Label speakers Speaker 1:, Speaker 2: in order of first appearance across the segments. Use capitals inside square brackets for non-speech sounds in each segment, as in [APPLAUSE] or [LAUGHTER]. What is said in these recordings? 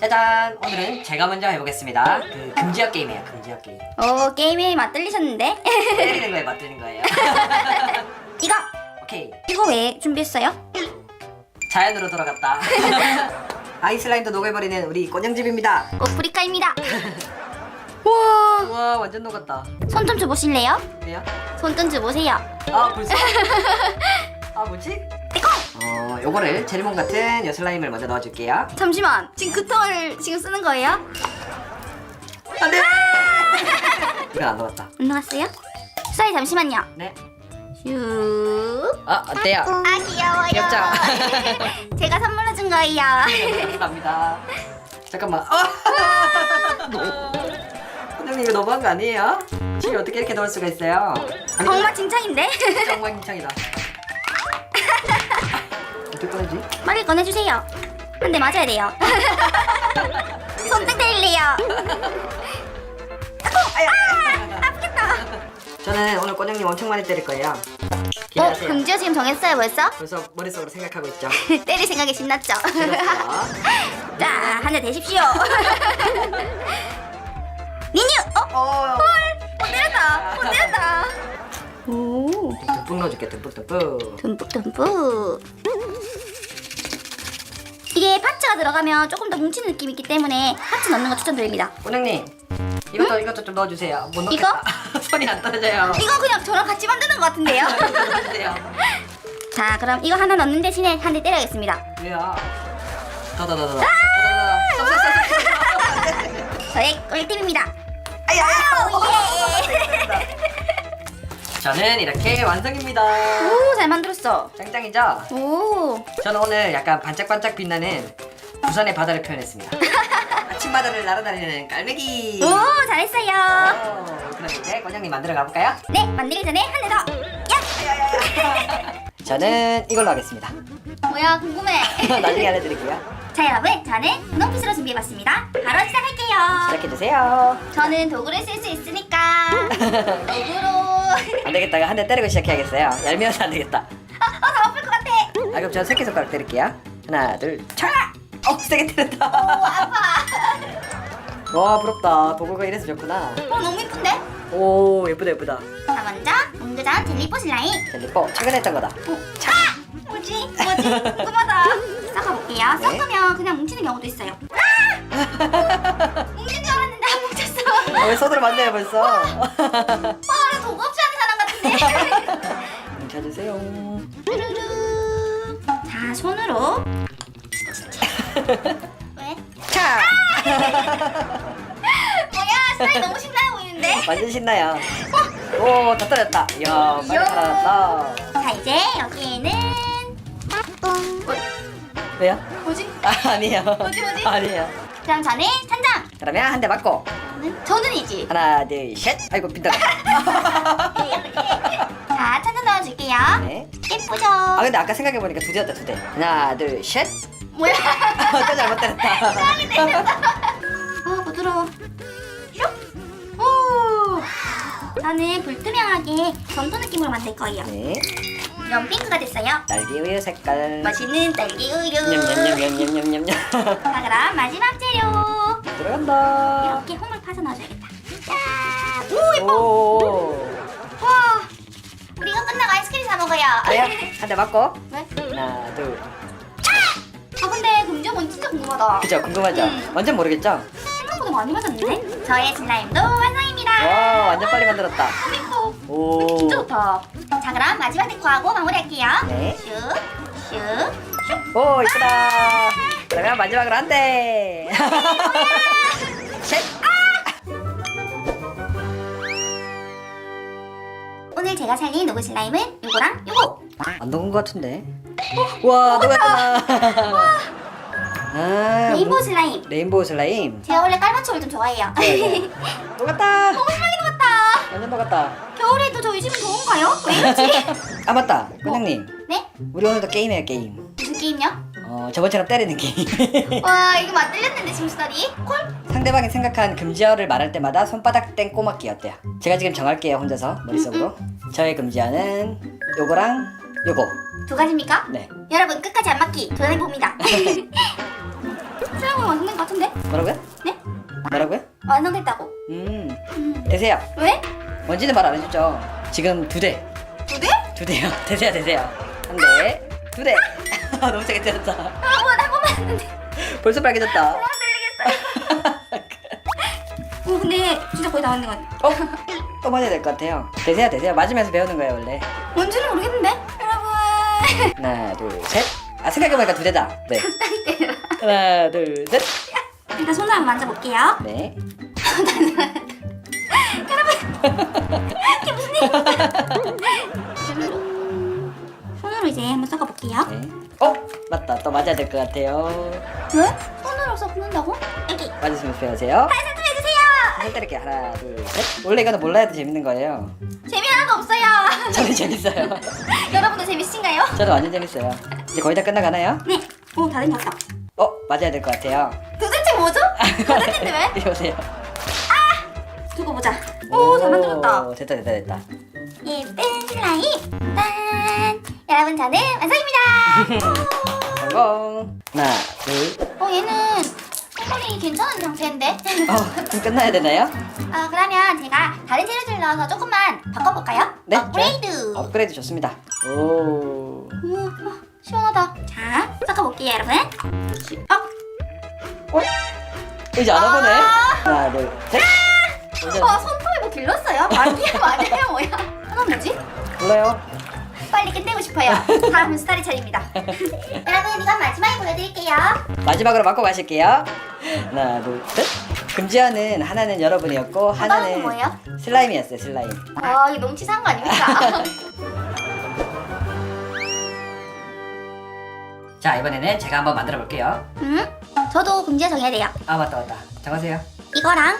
Speaker 1: 짜잔! 오늘은 제가 먼저 해보겠습니다. 그 금지어 게임이에요, 금지어 게임.
Speaker 2: 오 게임에 맛들리셨는데?
Speaker 1: 때리는 거에 맞드는 거예요. [LAUGHS]
Speaker 2: 이거
Speaker 1: 오케이.
Speaker 2: 이거 왜 준비했어요?
Speaker 1: 자연으로 돌아갔다. [LAUGHS] 아이슬라임도 녹여버리는 우리 꼬냥집입니다.
Speaker 2: 꼬프리카입니다. [LAUGHS] 우와
Speaker 1: 우와, 완전 녹았다.
Speaker 2: 손 좀 줘보실래요?
Speaker 1: 왜요?
Speaker 2: 손 좀 줘보세요.
Speaker 1: 아, 벌써? 아, 뭐지?
Speaker 2: 이거
Speaker 1: 어, 요거를 젤몬 같은 여슬라임을 먼저 넣어줄게요.
Speaker 2: 잠시만 지금 그 통을 지금 쓰는 거예요?
Speaker 1: 안 돼! 이건 안 녹았다.
Speaker 2: 안 나갔어요? 수아이 잠시만요.
Speaker 1: 네.
Speaker 2: 슈.
Speaker 1: 아, 어때요?
Speaker 2: 아 귀여워요.
Speaker 1: 귀엽죠?
Speaker 2: 제가 선물로 준 거예요.
Speaker 1: 감사합니다. 잠깐만. 아! [LAUGHS] 선생님 이거 너무한 거 아니에요? 지금 어떻게 이렇게 넣을 수가 있어요? 아니,
Speaker 2: 엉망진창인데?
Speaker 1: 엉망진창이다. 어떻게 꺼내지?
Speaker 2: 빨리 꺼내주세요. 한대 맞아야 돼요. [LAUGHS] 손등 때릴래요.
Speaker 1: 저는 오늘 꼬냥님 엄청 많이 때릴 거예요.
Speaker 2: 어,
Speaker 1: 기대하세요.
Speaker 2: 금지어 지금 정했어요 벌써?
Speaker 1: 벌써 머릿속으로 생각하고 있죠. [LAUGHS]
Speaker 2: 때릴 생각이 신났죠?
Speaker 1: 그렇죠. [LAUGHS]
Speaker 2: 자, 한 대 대십시오. 니뉴! 어?
Speaker 1: 어,
Speaker 2: 못 때렸다. 못 때렸다. 오.
Speaker 1: 듬뿍 넣어줄게, 듬뿍 듬뿍.
Speaker 2: 듬뿍 듬뿍. 이게 파츠가 들어가면 조금 더 뭉치는 느낌이 있기 때문에 파츠 넣는 거 추천드립니다.
Speaker 1: 꼬냥님, 이것도 이것도 좀 넣어주세요. 못
Speaker 2: 이거?
Speaker 1: 넣겠다. 손이 안 떨어져요.
Speaker 2: 이거 그냥 저랑 같이 만드는 것 같은데요?
Speaker 1: 넣어주세요.
Speaker 2: 자, 그럼 이거 하나 넣는 대신에 한 대 때려야겠습니다.
Speaker 1: 왜요? 더더더더. 더더더.
Speaker 2: 저의 꿀팁입니다.
Speaker 1: 아야.
Speaker 2: 예!
Speaker 1: 저는 이렇게 완성입니다.
Speaker 2: 오, 잘 만들었어.
Speaker 1: 짱짱이죠?
Speaker 2: 오.
Speaker 1: 저는 오늘 약간 반짝반짝 빛나는 부산의 바다를 표현했습니다. [LAUGHS] 아침 바다를 날아다니는 깔매기.
Speaker 2: 오, 잘했어요.
Speaker 1: 오, 그럼 이제 권장님 만들어 가볼까요?
Speaker 2: 네, 만들기 전에 한 대 더. 야! [LAUGHS]
Speaker 1: 저는 이걸로 하겠습니다.
Speaker 2: 뭐야, 궁금해. [LAUGHS]
Speaker 1: 나중에 알려드릴게요.
Speaker 2: 자, 여러분, 저는 분홍피스로 준비해봤습니다. 바로 시작할게요.
Speaker 1: 시작해주세요.
Speaker 2: 저는 도구를 쓸 수 있으니까 도구로.
Speaker 1: 안 되겠다. 한 대 때리고 시작해야겠어요. 얄미워서 안 되겠다.
Speaker 2: 아, 어, 다 아플 것 같아.
Speaker 1: 아, 그럼 저는 새끼 손가락 때릴게요. 하나, 둘, 차! 어, 세게
Speaker 2: 오,
Speaker 1: 때렸다.
Speaker 2: 아파.
Speaker 1: 와, 부럽다. 도구가 이래서 좋구나.
Speaker 2: 어, 너무 이쁜데?
Speaker 1: 오, 예쁘다, 예쁘다.
Speaker 2: 자, 먼저 웅그전 젤리뽀 슬라임.
Speaker 1: 젤리뽀, 최근에 했던 거다.
Speaker 2: 어, 차! 뭐지? 뭐지? 궁금하다. 섞어볼게요.
Speaker 1: 네.
Speaker 2: 섞으면 그냥 뭉치는 경우도 있어요. 아! [LAUGHS] 뭉친 줄 알았는데 안 뭉쳤어.
Speaker 1: 어, 왜 손으로 만져요, 벌써?
Speaker 2: 와, 나 도구 없이 [LAUGHS] 뚜루루. 자, 손으로. [LAUGHS] 왜?
Speaker 1: 차! [LAUGHS]
Speaker 2: 뭐야, 스타일 너무 신나해 보이는데?
Speaker 1: 완전 신나요. 오, 다 떨어졌다. 이야, 빨리. 살아났다.
Speaker 2: 자, 이제 여기에는. 뭐,
Speaker 1: 왜요?
Speaker 2: 뭐지?
Speaker 1: 아, 아니에요.
Speaker 2: 뭐지, 뭐지?
Speaker 1: 아니에요.
Speaker 2: 그럼 저는 천장.
Speaker 1: 그러면 한 대 맞고.
Speaker 2: 저는 전운이지.
Speaker 1: 하나, 둘, 셋. 아이고, 빈다. [LAUGHS]
Speaker 2: 자, 천장 넣어줄게요.
Speaker 1: 네.
Speaker 2: 예쁘죠?
Speaker 1: 아, 근데 아까 생각해 보니까 두 대였다, 두 대. 하나, 둘, 셋.
Speaker 2: 뭐야? [LAUGHS]
Speaker 1: 또 잘못 때렸다. [LAUGHS]
Speaker 2: 이상하게 때렸어. 아, 부드러워. 슉. 오. 저는 불투명하게 전투 느낌으로 만들 거예요.
Speaker 1: 네.
Speaker 2: 이런 핑크가 됐어요.
Speaker 1: 딸기 우유 색깔.
Speaker 2: 맛있는 딸기 우유.
Speaker 1: 냠냠냠냠냠냠냠.
Speaker 2: 자, 그럼 마지막 재료.
Speaker 1: 들어간다.
Speaker 2: 이렇게 홈을 파서 넣어줘야겠다. 짠. 오, 예뻐.
Speaker 1: 오.
Speaker 2: 와. 우리 이거 끝나고 아이스크림 사 먹어요.
Speaker 1: 아야, 한 대 맞고.
Speaker 2: 왜?
Speaker 1: 하나, 둘.
Speaker 2: 아, 근데 뭔지 진짜 궁금하다.
Speaker 1: 그죠? 궁금하죠?
Speaker 2: 음.
Speaker 1: 완전 모르겠죠?
Speaker 2: 생각보다 많이 맞았는데? 저의 슬라임도 완성입니다.
Speaker 1: 와, 완전 빨리 만들었다.
Speaker 2: 예뻐.
Speaker 1: 오.
Speaker 2: 진짜 좋다. 자, 그럼 마지막 데코하고 마무리할게요.
Speaker 1: 네.
Speaker 2: 슉, 슉.
Speaker 1: 오, 이쁘다. 그러면 마지막으로 한 대. [LAUGHS] 셋.
Speaker 2: 오늘 제가 살린 노브 슬라임은 요거랑 요거.
Speaker 1: 안 녹은 것 같은데. 와, 녹았구나. [LAUGHS] 아,
Speaker 2: 레인보우
Speaker 1: 뭐-
Speaker 2: 슬라임.
Speaker 1: 레인보우 슬라임.
Speaker 2: 제가 원래 깔맞춤을 좀 좋아해요.
Speaker 1: 네, 네. [LAUGHS] 녹았다.
Speaker 2: 너무 심하게 녹았다.
Speaker 1: 완전 녹았다.
Speaker 2: 겨울에도 저희 집은 더운가요? 왜 이러지?
Speaker 1: 아 맞다, 부장님.
Speaker 2: 네?
Speaker 1: 우리 오늘도 게임해요 게임.
Speaker 2: 무슨 게임요?
Speaker 1: 어 저번처럼 때리는 게임. [LAUGHS]
Speaker 2: 와, 이거 맞들렸는데 짐스터리? 콜?
Speaker 1: 상대방이 생각한 금지어를 말할 때마다 손바닥 땡 꼬막기 어때요? 제가 지금 정할게요 혼자서 머릿속으로. 저의 금지어는 요거랑 요거.
Speaker 2: 두 가지입니까?
Speaker 1: 네.
Speaker 2: 여러분 끝까지 안 맞기 도전해봅니다. 슬라임은 [LAUGHS] 완성된 것 같은데?
Speaker 1: 뭐라고요?
Speaker 2: 네?
Speaker 1: 뭐라고요?
Speaker 2: 완성됐다고.
Speaker 1: 음
Speaker 2: 음.
Speaker 1: 되세요
Speaker 2: 왜?
Speaker 1: 뭔지는 말 안 해주죠 지금 두대
Speaker 2: 두 대?
Speaker 1: 두 대요 [LAUGHS] 되세요 되세요 한 대 두 대 [LAUGHS] 너무 세게 때렸다
Speaker 2: 여러분 한 번만 했는데 [LAUGHS]
Speaker 1: 벌써 빨개졌다 [LAUGHS]
Speaker 2: 너무 들리겠어요. 오 근데 진짜 거의 다 왔는 것 같아.
Speaker 1: 어? 또 맞아야 될 것 같아요 되세요 되세요 맞으면서 배우는 거예요 원래
Speaker 2: 뭔지는 모르겠는데? 여러분.
Speaker 1: 하나 둘 셋 아 생각해보니까 두 대다 네. 하나 둘셋네
Speaker 2: 일단 손을 한번 만져볼게요. 이게 무슨 일이야? 손으로 이제 한번 섞어볼게요.
Speaker 1: 네. 어? 맞다 또 맞아야 될 것 같아요
Speaker 2: 왜? 손으로 섞는다고? 여기.
Speaker 1: 맞으시면서 배우세요
Speaker 2: 발사 좀 해주세요.
Speaker 1: 살 때릴게요 하나 둘 셋 원래 이거는 몰라야 도 재밌는 거예요
Speaker 2: 재미 하나도 없어요. [LAUGHS]
Speaker 1: 저는 재밌어요 [LAUGHS]
Speaker 2: 여러분도 재밌으신가요?
Speaker 1: 저도 완전 재밌어요 이제 거의 다 끝나가나요?
Speaker 2: 네. 오 다른 것 같다.
Speaker 1: 어? 맞아야 될 것 같아요
Speaker 2: 도대체 뭐죠? [LAUGHS] 도대체인데 왜?
Speaker 1: 이리 오세요
Speaker 2: 두고 보자. 오 잘 만들었다.
Speaker 1: 오, 됐다 됐다 됐다
Speaker 2: 예쁜 슬라임 짠 여러분 저는 완성입니다.
Speaker 1: 성공 [LAUGHS] 하나 둘.
Speaker 2: 어 얘는 색깔이 괜찮은 상태인데?
Speaker 1: 어, 그럼 끝나야 되나요?
Speaker 2: 아 그러면 제가 다른 재료들 넣어서 조금만 바꿔볼까요?
Speaker 1: 네,
Speaker 2: 업그레이드.
Speaker 1: 업그레이드 좋습니다. 오.
Speaker 2: 오, 어, 시원하다. 자 섞어볼게요 여러분. 어?
Speaker 1: 이제 안 와보네.
Speaker 2: 아.
Speaker 1: 하나 둘셋.
Speaker 2: 어 손톱에 뭐 길렀어요? [LAUGHS] 마피아 맞아요 뭐야? 하나 뭐지?
Speaker 1: 몰라요
Speaker 2: 빨리 끝내고 싶어요. 다음은 스타리 차례입니다. [LAUGHS] 여러분 이건 마지막에 보여드릴게요.
Speaker 1: 마지막으로 맞고 가실게요. 하나 둘 셋. 금지어는 하나는 여러분이었고
Speaker 2: 하나는
Speaker 1: 하나는
Speaker 2: 뭐예요?
Speaker 1: 슬라임이었어요 슬라임.
Speaker 2: 아 이거 너무 치사한 거 아닙니까? [LAUGHS]
Speaker 1: 자 이번에는 제가 한번 만들어 볼게요.
Speaker 2: 음? 저도 금지어 정해야 돼요.
Speaker 1: 아 맞다 맞다. 정하세요.
Speaker 2: 이거랑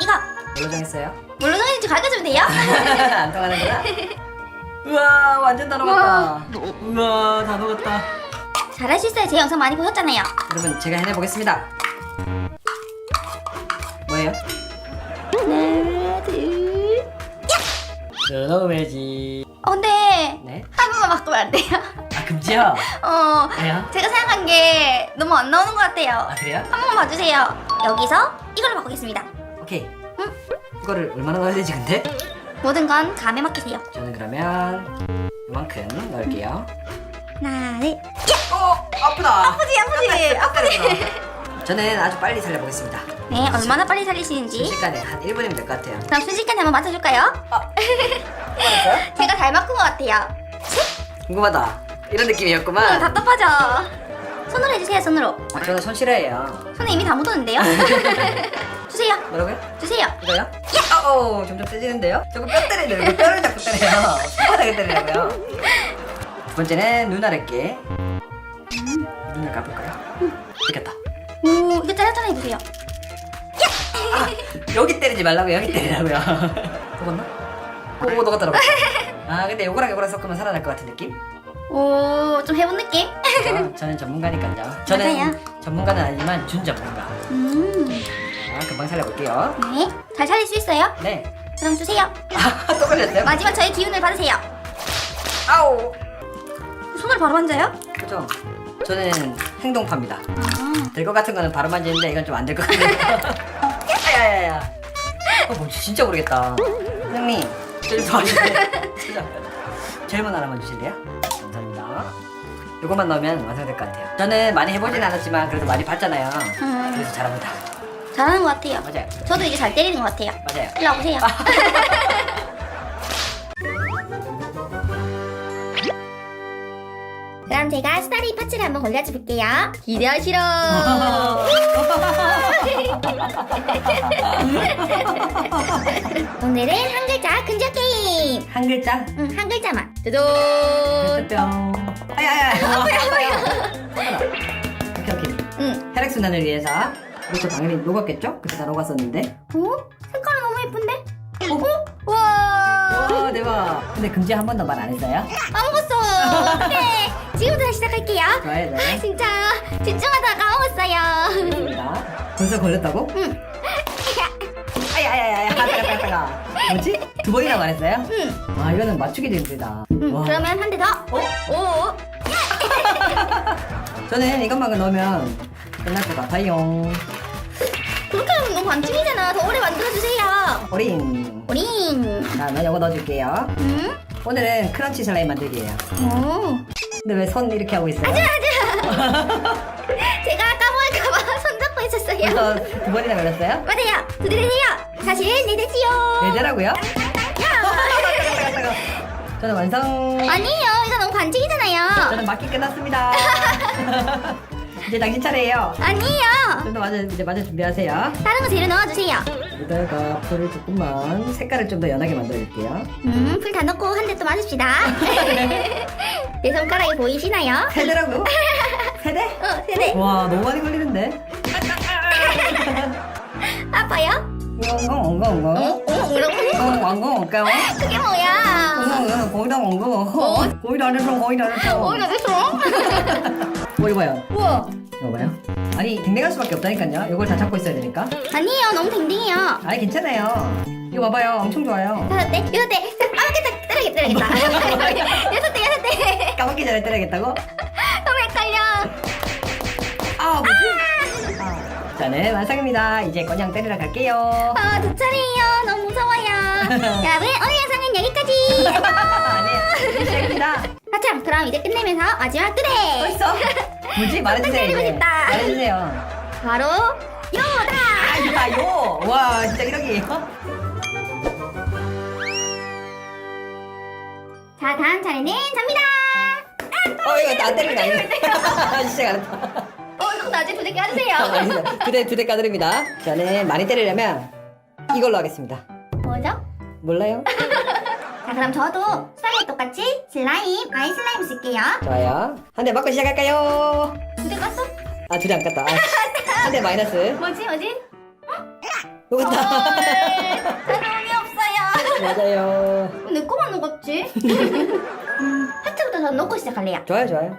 Speaker 2: 이거.
Speaker 1: 뭘로 정했어요?
Speaker 2: 뭘로 정했는지 가르쳐주면 돼요? [LAUGHS]
Speaker 1: 안 통하는구나 우와 완전 다 녹았다 우와 다 녹았다
Speaker 2: 잘할 수 있어요 제 영상 많이 보셨잖아요
Speaker 1: 여러분 제가 해내보겠습니다 뭐예요?
Speaker 2: 하나 둘
Speaker 1: 어,
Speaker 2: 근데
Speaker 1: 네?
Speaker 2: 한 번만 바꾸면 안 돼요?
Speaker 1: 아 금지요?
Speaker 2: 어
Speaker 1: 왜요?
Speaker 2: 제가 생각한 게 너무 안 나오는 것 같아요
Speaker 1: 아 그래요?
Speaker 2: 한 번만 봐주세요 여기서 이걸로 바꾸겠습니다
Speaker 1: 오케이 이거를 얼마나 넣어야 되지 근데?
Speaker 2: 모든 건 감에 맡기세요.
Speaker 1: 저는 그러면 이만큼 넣을게요.
Speaker 2: 하나 둘
Speaker 1: 어! 아프다.
Speaker 2: 아프지 아프지. 아프지.
Speaker 1: 저는 아주 빨리 살려보겠습니다.
Speaker 2: 네 얼마나 빨리 살리시는지.
Speaker 1: 순식간에 한 1분이면 될 것 같아요.
Speaker 2: 그럼 순식간에 한번 맞춰줄까요?
Speaker 1: 알았어요? [LAUGHS]
Speaker 2: 제가 잘 맞춘 것 같아요.
Speaker 1: 궁금하다. 이런
Speaker 2: 어,
Speaker 1: 느낌이었구만.
Speaker 2: 답답하죠? 손으로 해주세요 손으로.
Speaker 1: 아, 저는 손 싫어해요.
Speaker 2: 손에 이미 다 묻었는데요? [LAUGHS] 주세요.
Speaker 1: 뭐라고요?
Speaker 2: 주세요.
Speaker 1: 이거요? 어 어 점점 세지는데요? 자꾸 뼈 때리네요. 이거 뼈를 자꾸 때려요. 손바닥에 때리려고요. 두 번째는 눈알을게 눈을 까볼까요? 되겠다.
Speaker 2: 오 이거 짜라짜라 해보세요.
Speaker 1: 여기 때리지 말라고 여기 때리라고요. 녹았나? 오 녹았더라고 아 근데 요거랑 요거랑 섞으면 살아날 것 같은 느낌?
Speaker 2: 오 좀 해본 느낌?
Speaker 1: 아, 저는 전문가니까요 [LAUGHS] 저는
Speaker 2: 맞아요.
Speaker 1: 전문가는 아니지만 준 전문가
Speaker 2: 음,
Speaker 1: 자 금방 살려볼게요
Speaker 2: 네. 잘 살릴 수 있어요?
Speaker 1: 네
Speaker 2: 그럼 주세요.
Speaker 1: 아, [LAUGHS] 또 걸렸어요?
Speaker 2: 마지막 저의 기운을 받으세요.
Speaker 1: 아우
Speaker 2: 손을 바로 만져요?
Speaker 1: 그죠? 저는 행동파입니다
Speaker 2: 아,
Speaker 1: 될 것 같은 거는 바로 만지는데 이건 좀 안 될 것 같네요 야야야야 [LAUGHS] 어 뭔지 진짜 모르겠다 사장님 저좀 도와주세요 진짜 질문 하나만 주실래요? 요것만 넣으면 완성될 것 같아요 저는 많이 해보진 않았지만 그래도 많이 봤잖아요
Speaker 2: 음,
Speaker 1: 그래서 잘합니다
Speaker 2: 잘하는 것 같아요.
Speaker 1: 맞아요
Speaker 2: 저도 이제 잘 때리는 것 같아요.
Speaker 1: 맞아요
Speaker 2: 일로 와보세요. [LAUGHS] 그럼 제가 스타리 파츠를 한번 골라줘 볼게요. 기대하시러. [LAUGHS] [LAUGHS] 오늘은 한 글자 근접 게임.
Speaker 1: 한 글자
Speaker 2: 응, 한 글자만. 두둔.
Speaker 1: 뿅 아야야야 아파요 아파요 오케이 오케이
Speaker 2: 응.
Speaker 1: 혈액 순환을 위해서 이것도 당연히 녹았겠죠? 그때 다 녹았었는데
Speaker 2: 오? 색깔은 너무 예쁜데?
Speaker 1: 어?
Speaker 2: 와.
Speaker 1: 와 대박 근데 금지 한 번도 말 안 했어요?
Speaker 2: 까먹었어. 네. 지금부터 시작할게요.
Speaker 1: 좋아요 좋아요
Speaker 2: 진짜 집중하다 가 까먹었어요.
Speaker 1: 좋습니다 벌써 걸렸다고?
Speaker 2: 응.
Speaker 1: 뭐지? 두 번이나 말했어요?
Speaker 2: 응.
Speaker 1: 와 이거는 맞추기도 힘들다
Speaker 2: 응.
Speaker 1: 와.
Speaker 2: 그러면 한 대 더.
Speaker 1: 어?
Speaker 2: 오. [LAUGHS]
Speaker 1: 저는 이것만 넣으면 끝날 것 같아요.
Speaker 2: 그렇게 하면 너무 반칙이잖아. 더 오래 만들어주세요.
Speaker 1: 어린.
Speaker 2: 오링.
Speaker 1: 자, 나 이거 넣어줄게요.
Speaker 2: 응?
Speaker 1: 오늘은 크런치 슬라임 만들기예요.
Speaker 2: 오.
Speaker 1: 근데 왜 손 이렇게 하고 있어요? [LAUGHS]
Speaker 2: 제가 까먹을까봐 손잡고 있었어요.
Speaker 1: 벌써 두 번이나 걸렸어요?
Speaker 2: 맞아요. 두드리세요. 사실 네 대지요.
Speaker 1: 네대라고요?
Speaker 2: 야.
Speaker 1: 저는 완성.
Speaker 2: 아니에요. 이거 너무 반칙이잖아요.
Speaker 1: 저는 맞기 끝났습니다. [LAUGHS] 이제 당신 차례예요.
Speaker 2: 아니에요.
Speaker 1: 좀더 맞아 이제 맞아 준비하세요.
Speaker 2: 다른 거 재료 넣어주세요.
Speaker 1: 여기다가 풀을 조금만 색깔을 좀 더 연하게 만들어줄게요.
Speaker 2: 음, 풀 다 넣고 한 대 또 맞읍시다. [LAUGHS] 내 손가락이 보이시나요?
Speaker 1: 세대라고? 세대?
Speaker 2: 어, 세대.
Speaker 1: 와 너무 많이 걸리는데. [LAUGHS]
Speaker 2: 아파요?
Speaker 1: 엉 엉엉 엉엉.
Speaker 2: 어? 어? 뭐라고?
Speaker 1: 엉엉 엉엉.
Speaker 2: 그게 뭐야?
Speaker 1: 엉엉엉. 거기다 엉엉. 거기다 안 했어. 거기다 안 했어.
Speaker 2: 어, 이거 됐어?
Speaker 1: 뭐 이거요?
Speaker 2: 우와.
Speaker 1: 이거 봐요. 아니 댕댕할 수밖에 없다니까요. 이걸 다 잡고 있어야 되니까.
Speaker 2: 아니에요. 너무 댕댕이요.
Speaker 1: 아니 괜찮아요. 이거 봐봐요. 엄청 좋아요. [LAUGHS]
Speaker 2: 여섯 대, 여섯 대. 아, 때리겠다, 때리겠다. 여섯 대, 여섯 대.
Speaker 1: 까먹기 전에 때려야겠다고? [LAUGHS]
Speaker 2: 너무 헷갈려.
Speaker 1: 아 뭐지? 네 완성입니다. 이제 그냥 때리러 갈게요.
Speaker 2: 아, 두 차례예요. 너무 무서워요. [LAUGHS] 여러분, 오늘 영상은 여기까지.
Speaker 1: 아니에요. 시작입니다.
Speaker 2: 아, 참. 그럼 이제 끝내면서 마지막
Speaker 1: 또
Speaker 2: 뜨대.
Speaker 1: 있어? 뭐지? 말해주세요.
Speaker 2: 때리고
Speaker 1: 이제.
Speaker 2: 싶다.
Speaker 1: 말해주세요.
Speaker 2: 바로 요다.
Speaker 1: 아, 요! 와, 진짜 이러기예요?
Speaker 2: 자, 다음 차례는 접니다.
Speaker 1: 어, 이거 나안 이거. 시작 안.
Speaker 2: 어, 이거 나 중에 부대
Speaker 1: 아,
Speaker 2: 껴주세요.
Speaker 1: 알겠습니다. 두 대, 두 대 까드립니다. 저는 많이 때리려면 이걸로 하겠습니다.
Speaker 2: 뭐죠?
Speaker 1: 몰라요? [LAUGHS]
Speaker 2: 자, 그럼 저도 수학에 똑같이 슬라임, 아이 슬라임 쓸게요.
Speaker 1: 좋아요. 한 대 맞고 시작할까요?
Speaker 2: 부대 껐어?
Speaker 1: 아, 두 대 안 깠다. 아, 한대 마이너스.
Speaker 2: 뭐지, 뭐지?
Speaker 1: 녹았다.
Speaker 2: 자동이 없어요.
Speaker 1: 맞아요.
Speaker 2: 내 거만 녹았지? 음, 하트부터 전 넣고 시작할래요.
Speaker 1: 좋아요, 좋아요.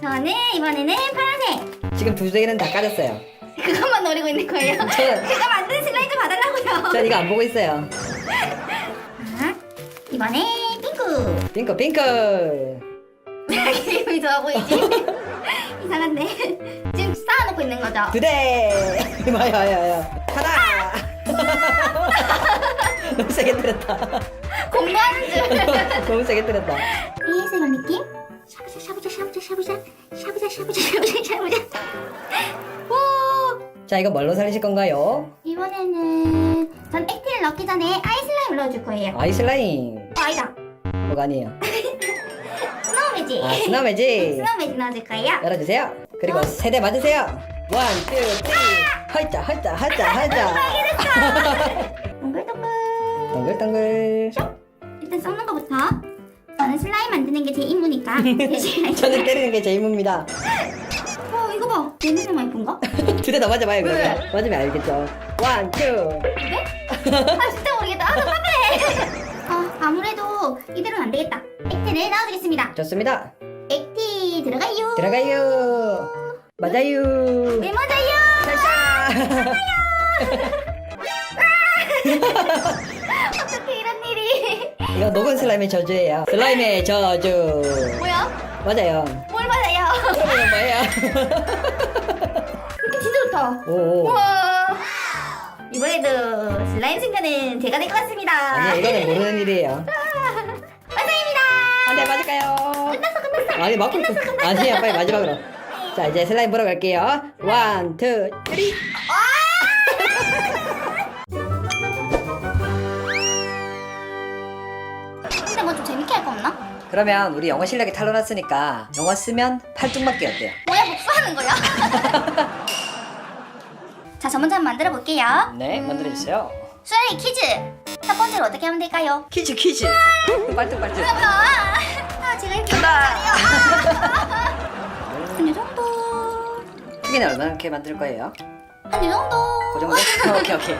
Speaker 2: 저는 이번에는 파란색.
Speaker 1: 지금 두 대는 다 까졌어요. [LAUGHS]
Speaker 2: 그것만 노리고 있는 거예요. [LAUGHS]
Speaker 1: 저는- [LAUGHS]
Speaker 2: 제가 만든 슬라임 좀 봐달라고요.
Speaker 1: 전 이거 안 보고 있어요.
Speaker 2: 자, 이번에 핑크.
Speaker 1: 핑크, 핑크.
Speaker 2: 왜 기분이 좋아 보이지? 이상한데. 지금 쌓아놓고 있는 거죠?
Speaker 1: 두 대. 마요, 마요, 마요. 하나. 너무 세게 때렸다.
Speaker 2: 공부하는 줄.
Speaker 1: 너무 세게 때렸다.
Speaker 2: ASMR 느낌? 샤브샤 샤브샤 샤브샤 샤브샤 샤브샤 오
Speaker 1: 자, 이거 뭘로 살리실 건가요?
Speaker 2: 이번에는 전 액티를 넣기 전에 아이슬라임을 넣어줄 거예요
Speaker 1: 아이 슬라임.
Speaker 2: 어, 아니다
Speaker 1: 뭐가 아니에요?
Speaker 2: 스노우 매직
Speaker 1: 아, 스노우 매직.
Speaker 2: 스노우 매직 넣어줄 거예요
Speaker 1: 열어주세요. 그리고 세대 맞으세요. 원, 투, 쓰리. 헐짜, 헐짜, 헐짜, 헐짜.
Speaker 2: 동글동글
Speaker 1: 동글동글.
Speaker 2: 일단 썩는 거부터 저는 슬라임 만드는 게 제 임무니까 [LAUGHS] [LAUGHS]
Speaker 1: 저는 때리는 게 제 임무입니다.
Speaker 2: 어 이거 봐 냄새만 예쁜가?
Speaker 1: 두 대 더 맞아봐요, 그러면.
Speaker 2: 왜?
Speaker 1: 맞으면 알겠죠. 원, 투.
Speaker 2: 네? 아 진짜 모르겠다 아 답답해 아 [LAUGHS] 아무래도 이대로는 안 되겠다 액티를 넣어주겠습니다
Speaker 1: 좋습니다.
Speaker 2: 액티 들어가요
Speaker 1: 들어가요. 맞아요.
Speaker 2: 네 맞아요
Speaker 1: 살짝.
Speaker 2: 일이
Speaker 1: 이거 녹은 슬라임의 저주예요. 슬라임의 저주.
Speaker 2: 뭐야?
Speaker 1: 맞아요.
Speaker 2: 뭘 맞아요?
Speaker 1: 그러면 뭐예요? [LAUGHS] [LAUGHS]
Speaker 2: 이렇게 진짜 좋다
Speaker 1: 오.
Speaker 2: 우와 이번에도 슬라임 승자는 제가 될 것 같습니다
Speaker 1: 아니 이거는 모르는 일이에요.
Speaker 2: 완성입니다
Speaker 1: 한대 맞을까요?
Speaker 2: 끝났어 끝났어
Speaker 1: 아니 맞고 아니야 빨리 마지막으로. 자 이제 슬라임 보러 갈게요. 원, 투, 쓰리.
Speaker 2: 근 재밌게 할 거 없나?
Speaker 1: 그러면 우리 영어 실력이 탈로났으니까 영어 쓰면 팔뚝 맞기 어때요?
Speaker 2: 뭐야 복수하는 거야? [LAUGHS] 자, 저 먼저 한번 만들어 볼게요.
Speaker 1: 네, 만들어주세요.
Speaker 2: 수아의 퀴즈. 첫 번째로 어떻게 하면 될까요?
Speaker 1: 퀴즈 퀴즈. 빨뚝빨뚝.
Speaker 2: 아, 아 제가 이렇게
Speaker 1: 간다. [LAUGHS]
Speaker 2: 한이 정도.
Speaker 1: 크기는 얼마나 이렇게 만들 거예요?
Speaker 2: 한이 정도.
Speaker 1: 그 정도? 어, [LAUGHS] 오케이 오케이.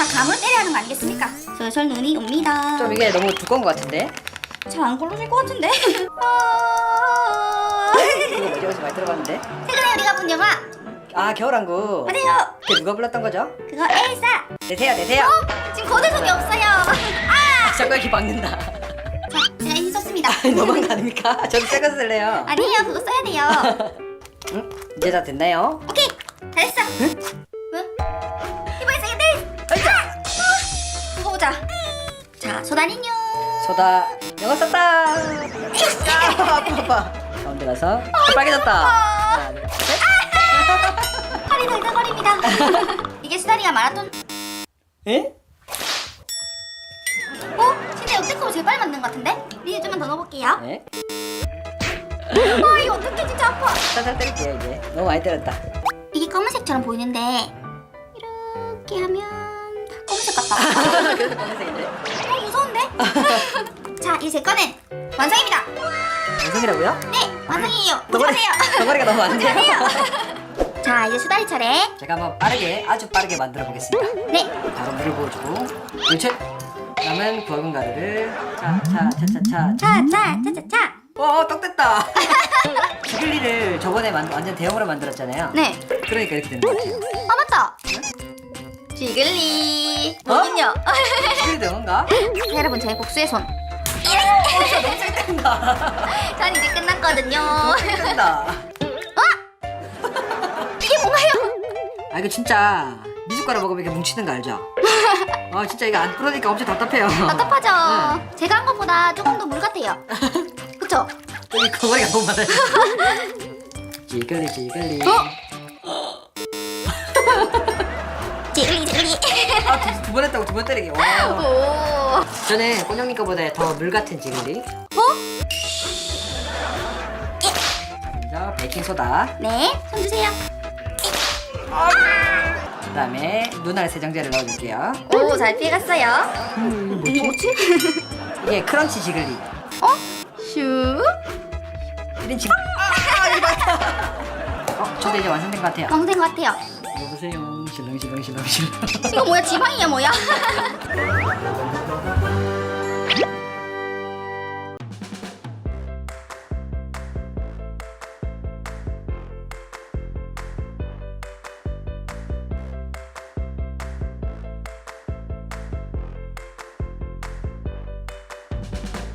Speaker 2: 다 감을 때려야 하는 거 아니겠습니까? 솔솔 눈이 옵니다.
Speaker 1: 좀 이게 너무 두꺼운 것 같은데?
Speaker 2: 잘 안 걸러질 것 같은데. [LAUGHS] 아...
Speaker 1: 이거 뭐지? 어디서 많이 들어봤는데?
Speaker 2: 최근에 우리가 본 영화
Speaker 1: 아 겨울왕국.
Speaker 2: 맞아요.
Speaker 1: 그게 누가 불렀던 거죠?
Speaker 2: 그거 엘사.
Speaker 1: 내세요 내세요.
Speaker 2: 어? 지금 거대 속이 없어요. 아!
Speaker 1: 자꾸 이렇게 박는다.
Speaker 2: 자, 제가 이제 썼습니다.
Speaker 1: 너무한 거 아닙니까? 저도 새거 쓸래요.
Speaker 2: 아니에요, 그거 써야 돼요. [LAUGHS]
Speaker 1: 응? 이제 다 됐나요?
Speaker 2: 오케이 잘했어
Speaker 1: 자
Speaker 2: 소다리뇨.
Speaker 1: 소다. 영어 썼다! 야 아파 아파 가운데 가서 빨개졌다. 하나 둘 셋.
Speaker 2: 팔이 [LAUGHS] 덜덜거립니다. [LAUGHS] 이게 수다리가 마라톤.
Speaker 1: 에?
Speaker 2: 어? 진짜 역대급으로 제일 빨리 만든 것 같은데? 리즈 좀만 더 넣어볼게요.
Speaker 1: 네? [LAUGHS]
Speaker 2: 아 이거 어떡해. 진짜 아파.
Speaker 1: 살짝 때릴게요 이제. 너무 많이 때렸다.
Speaker 2: 이게 검은색처럼 보이는데 이렇게 하면 검은색 같다
Speaker 1: 그래서 검은색인데.
Speaker 2: 어 무서운데? [LAUGHS] 자 이제 제 거는 완성입니다.
Speaker 1: 무슨이라고요?
Speaker 2: 네 완성이에요.
Speaker 1: 덩어리,
Speaker 2: 보세요.
Speaker 1: 덩어리가 너무 많은데요? [LAUGHS]
Speaker 2: 자 이제 수다리 차례.
Speaker 1: 제가 한번 빠르게 아주 빠르게 만들어 보겠습니다.
Speaker 2: 네.
Speaker 1: 바로 물을 부어주고 그렇지 남은 굵은 가루를 차차차차차.
Speaker 2: 차 차 차 차차.
Speaker 1: 어, 떡 됐다. [LAUGHS] 지글리를 저번에 만, 완전 대형으로 만들었잖아요.
Speaker 2: 네.
Speaker 1: 그러니까 이렇게 되는 거 같아요.
Speaker 2: 아 맞다 지글리
Speaker 1: 어?
Speaker 2: 뭐긴요
Speaker 1: 지글리 대형인가? [LAUGHS]
Speaker 2: 여러분 제 복수의 손
Speaker 1: 어, 너무 짱된다. [LAUGHS]
Speaker 2: 전 이제 끝났거든요
Speaker 1: 너무 짱된다.
Speaker 2: 이게 뭔가요?
Speaker 1: 아 이거 진짜 미숫가루 먹으면 이렇게 뭉치는 거 알죠? [LAUGHS] 아 진짜 이거 안 풀으니까 엄청 답답해요.
Speaker 2: 답답하죠 제가 한 것보다 조금 더 물 같아요 그쵸?
Speaker 1: 여기 거머리가 너무 많아요. 지글리 지글리.
Speaker 2: 어? 지글리
Speaker 1: 아, 두 번 했다고 두 번 때리기. 와.
Speaker 2: 오
Speaker 1: 저는 꼬냥님 거보다 더 물 같은 지글리.
Speaker 2: 어?
Speaker 1: 먼저 베이킹 소다.
Speaker 2: 네, 손 주세요.
Speaker 1: 그다음에 눈알 세정제를 넣어줄게요.
Speaker 2: 오, 잘 피해갔어요.
Speaker 1: 음,
Speaker 2: 이거 뭐지? [LAUGHS]
Speaker 1: 이게 크런치 지글리.
Speaker 2: 어? 슈?
Speaker 1: 1인 지. 아, 이거. 어, 저도 이제 완성된 것 같아요.
Speaker 2: 왕생 같아요.
Speaker 1: 여보세요.
Speaker 2: 行了，行了，行了，[LAUGHS] 这个，奇葩。